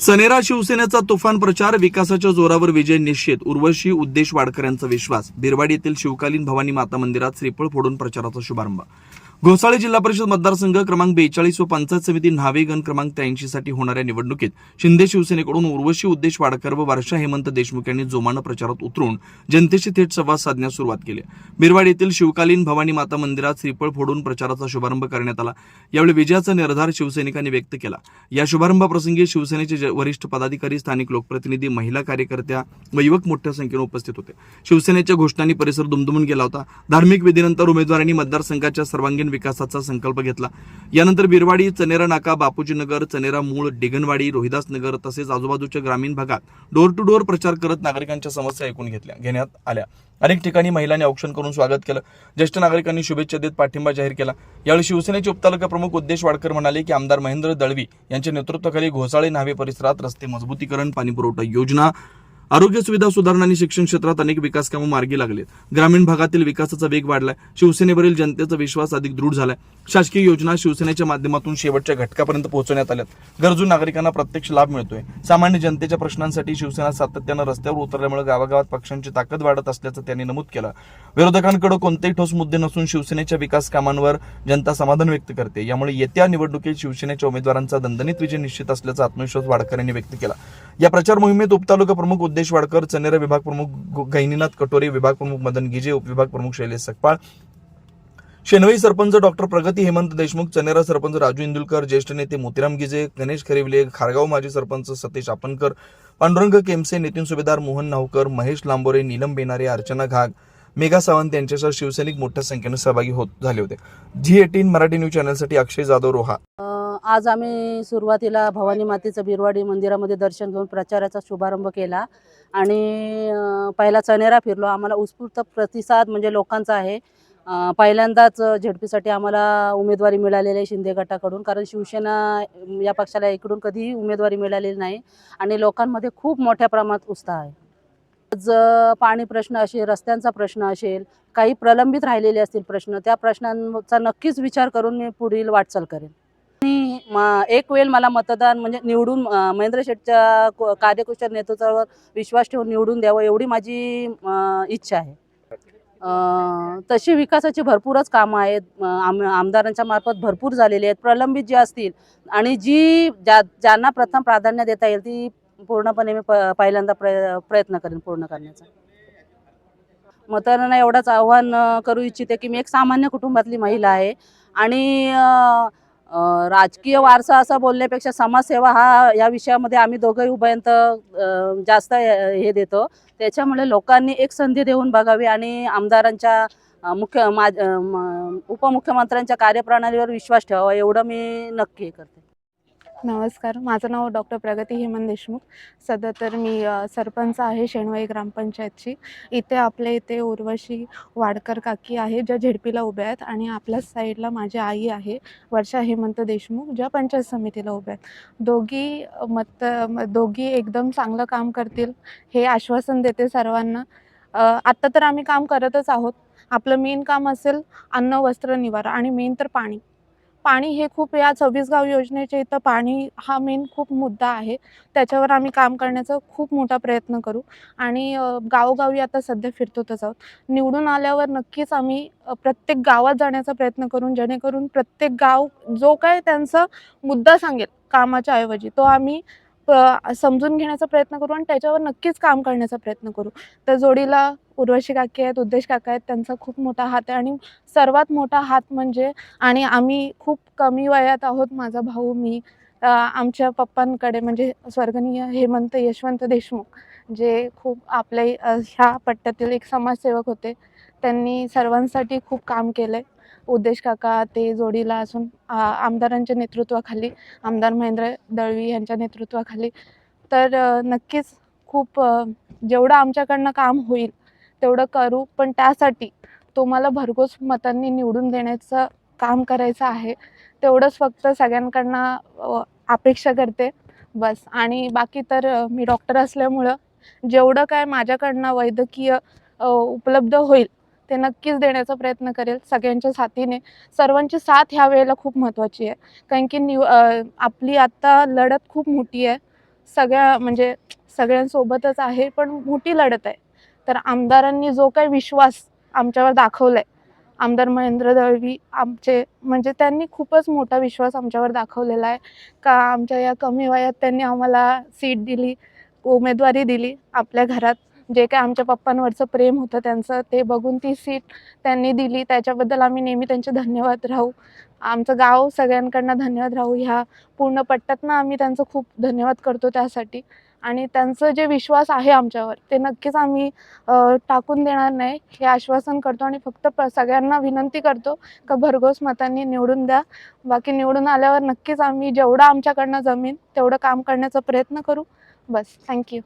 सनेरा शिवसेनेचा तुफान प्रचार विकासाच्या जोरावर विजय निश्चित उर्वशी उद्देश वाडकर यांचा विश्वास. बिरवाडी येथील शिवकालीन भवानी माता मंदिरात श्रीफळ फोडून प्रचाराचा शुभारंभ घोसाळे जिल्हा परिषद मतदारसंघ क्रमांक बेचाळीस व पंचायत समिती न्हावे गण क्रमांक त्र्याऐंशी साठी होणाऱ्या निवडणुकीत शिंदे शिवसेनेकडून उर्वशी उद्देश वाडकर व वर्षा हेमंत देशमुख यांनी जोमानं प्रचारात उतरून जनतेशी थेट संवाद साधण्यास सुरुवात केली. मिरवाड येथील शिवकालीन भवानी माता मंदिरात श्रीफळ फोडून प्रचाराचा शुभारंभ करण्यात आला. यावेळी विजयाचा निर्धार शिवसैनिकांनी व्यक्त केला. या शुभारंभाप्रसंगी शिवसेनेचे वरिष्ठ पदाधिकारी स्थानिक लोकप्रतिनिधी महिला कार्यकर्त्या व युवक मोठ्या संख्येने उपस्थित होते. शिवसेनेच्या घोषणांनी परिसर दुमदुमून गेला होता. धार्मिक विधीनंतर उमेदवारांनी मतदारसंघाच्या सर्वांगीण विकासाचा संकल्प घेतला. यानंतर बिरवाडी चनेरा नाका बापूजी नगर चनेरा मूळ डिगनवाडी रोहिदास नगर तसेच आजूबाजूच्या ग्रामीण भागात डोर टू डोर प्रचार करत नागरिकांच्या समस्या ऐकून घेतल्या घेण्यात आल्या. अनेक ठिकाणी महिलांनी औक्षण करून स्वागत केलं. ज्येष्ठ नागरिकांनी शुभेच्छा देत पाठिंबा जाहीर केला. यावेळी शिवसेनेचे उपतालुका प्रमुख उद्देश वाडकर म्हणाले की आमदार महेंद्र दळवी यांच्या नेतृत्वाखाली घोसाळे नावे परिसरात रस्ते मजबूतीकरण पाणीपुरवठा योजना आरोग्य सुविधा सुधारणा आणि शिक्षण क्षेत्रात अनेक विकास कामं मार्गी लागलेत. ग्रामीण भागातील विकासाचा वेग वाढलाय. शिवसेनेवरील जनतेचा विश्वास अधिक दृढ झालाय. शासकीय योजना शिवसेनेच्या माध्यमातून शेवटच्या घटकापर्यंत पोहोचवण्यात आल्यात. गरजू नागरिकांना प्रत्यक्ष लाभ मिळतोय. सामान्य जनतेच्या प्रश्नांसाठी शिवसेना सातत्यानं रस्त्यावर उतरल्यामुळे गावागावात पक्षांची ताकद वाढत असल्याचं त्यांनी नमूद केलं. विरोधकांकडे कोणतेही ठोस मुद्दे नसून शिवसेनेच्या विकास कामांवर जनता समाधान व्यक्त करते. यामुळे येत्या निवडणुकीत शिवसेनेच्या उमेदवारांचा दणदणीत विजय निश्चित असल्याचा आत्मविश्वास वाडकर यांनी व्यक्त केला. या प्रचार मोहिमेत उपतालुका प्रमुख सिद्धेश वाडकर चनेरा विभाग प्रमुख गैनीनाथ कटोरे विभाग प्रमुख मदन गिजे उपविभाग प्रमुख शैलेश सकपाळ शेनवई सरपंच डॉक्टर प्रगती हेमंत देशमुख चनेरा सरपंच राजू इंदुलकर ज्येष्ठ नेते मोतीराम गिजे गणेश खरिवले खारगाव माजी सरपंच सतीश आपनकर पांडुरंग केमसे नितीन सुभेदार मोहन नावकर महेश लांबोरे नीलम बेनारे अर्चना घाग मेघा सावंत यांच्यासह शिवसैनिक मोठ्या संख्येने सहभागी होत झाले होते. जी एटीन मराठी न्यूज चॅनलसाठी अक्षय जाधव रोहा. आज आम्ही सुरुवातीला भवानी मातेचं बिरवाडी मंदिरामध्ये दर्शन घेऊन प्रचाराचा शुभारंभ केला. आणि पहिला चनेरा फिरलो. आम्हाला उत्स्फूर्त प्रतिसाद म्हणजे लोकांचा आहे. पहिल्यांदाच झेडपीसाठी आम्हाला उमेदवारी मिळालेली आहे शिंदे गटाकडून. कारण शिवसेना या पक्षाला इकडून कधीही उमेदवारी मिळालेली नाही. आणि लोकांमध्ये खूप मोठ्या प्रमाणात उत्साह आहे. आज पाणी प्रश्न असेल रस्त्यांचा प्रश्न असेल काही प्रलंबित राहिलेले असतील प्रश्न त्या प्रश्नांचा नक्कीच विचार करून मी पुढील वाटचाल करेन. एक वेळ मला मतदान म्हणजे निवडून महेंद्र शेठच्या कार्यकुशल नेतृत्वावर विश्वास ठेवून निवडून द्यावं एवढी माझी इच्छा आहे. तसे तशी विकासाची भरपूरच कामं आहेत. आम आमदारांच्या मार्फत भरपूर झालेली आहेत. प्रलंबित जी असतील आणि जी ज्या ज्यांना प्रथम प्राधान्य देता येईल ती पूर्णपणे मी प पहिल्यांदा प्रय प्रयत्न करेन पूर्ण करण्याचा. मतदारांना एवढंच आव्हान करू इच्छिते की मी एक सामान्य कुटुंबातली महिला आहे. आणि राजकीय वारसा असा बोलण्यापेक्षा समाजसेवा हा या विषयामध्ये आम्ही दोघंही उभयंत जास्त हे देतो. त्याच्यामुळे लोकांनी एक संधी देऊन बघावी आणि आमदारांच्या मुख्य मा उपमुख्यमंत्र्यांच्या कार्यप्रणालीवर विश्वास ठेवावा एवढं मी नक्की करते. नमस्कार. माझं नाव डॉक्टर प्रगती हेमंत देशमुख. सध्या तर मी सरपंच आहे शेणवाई ग्रामपंचायतची. इथे आपल्या इथे उर्वशी वाडकर काकी आहे ज्या झेडपीला उभ्या आहेत आणि आपल्याच साईडला माझी आई आहे वर्षा हेमंत देशमुख ज्या पंचायत समितीला उभ्या आहेत. दोघी मत दोघी एकदम चांगलं काम करतील हे आश्वासन देते सर्वांना. आत्ता तर आम्ही काम करतच आहोत. आपलं मेन काम असेल अन्न वस्त्र निवारा आणि मेन तर पाणी. पाणी हे खूप या सव्वीस गाव योजनेच्या इथं पाणी हा मेन खूप मुद्दा आहे. त्याच्यावर आम्ही काम करण्याचा खूप मोठा प्रयत्न करू. आणि गावोगावी आता सध्या फिरतोतच आहोत. निवडून आल्यावर नक्कीच आम्ही प्रत्येक गावात जाण्याचा प्रयत्न करून जेणेकरून प्रत्येक गाव जो काय त्यांचा मुद्दा सांगेल कामाच्या ऐवजी तो आम्ही समजून घेण्याचा प्रयत्न करू आणि त्याच्यावर नक्कीच काम करण्याचा प्रयत्न करू. त्या जोडीला उर्वशी काकी आहेत उद्देश काका आहेत त्यांचा खूप मोठा हात आहे आणि सर्वात मोठा हात म्हणजे आणि आम्ही खूप कमी वयात आहोत माझा भाऊ मी आमच्या पप्पांकडे म्हणजे स्वर्गनीय हेमंत यशवंत देशमुख जे खूप आपल्या ह्या पट्ट्यातील एक समाजसेवक होते. त्यांनी सर्वांसाठी खूप काम केलं आहे उद्देश काका ते जोडीला असून आमदारांच्या नेतृत्वाखाली आमदार महेंद्र दळवी यांच्या नेतृत्वाखाली. तर नक्कीच खूप जेवढं आमच्याकडनं काम होईल तेवढं करू पण त्यासाठी तुम्हाला भरघोस मतांनी निवडून देण्याचं काम करायचं आहे. तेवढंच फक्त सगळ्यांकडनं अपेक्षा करते. बस. आणि बाकी तर मी डॉक्टर असल्यामुळं जेवढं काय माझ्याकडनं वैद्यकीय उपलब्ध होईल ते नक्कीच देण्याचा प्रयत्न करेल सगळ्यांच्या साथीने. सर्वांची साथ ह्या वेळेला खूप महत्त्वाची आहे. कारण की निव आपली आत्ता लढत खूप मोठी आहे. सगळ्या म्हणजे सगळ्यांसोबतच आहे पण मोठी लढत आहे. तर आमदारांनी जो काही विश्वास आमच्यावर दाखवला आहे आमदार महेंद्र दळवी आमचे म्हणजे त्यांनी खूपच मोठा विश्वास आमच्यावर दाखवलेला आहे. का आमच्या या कमी वयात त्यांनी आम्हाला सीट दिली उमेदवारी दिली आपल्या घरात. जे काय आमच्या पप्पांवरचं प्रेम होतं त्यांचं ते बघून ती सीट त्यांनी दिली. त्याच्याबद्दल आम्ही नेहमी त्यांचे धन्यवाद राहू. आमचं गाव सगळ्यांकडनं धन्यवाद राहू. ह्या पूर्ण पट्ट्यातनं आम्ही त्यांचं खूप धन्यवाद करतो त्यासाठी. आणि त्यांचं जे विश्वास आहे आमच्यावर ते नक्कीच आम्ही टाकून देणार नाही. हे आश्वासन करतो आणि फक्त प सगळ्यांना विनंती करतो का भरघोस मतांनी निवडून द्या. बाकी निवडून आल्यावर नक्कीच आम्ही जेवढं आमच्याकडनं जमीन तेवढं काम करण्याचा प्रयत्न करू. बस थँक्यू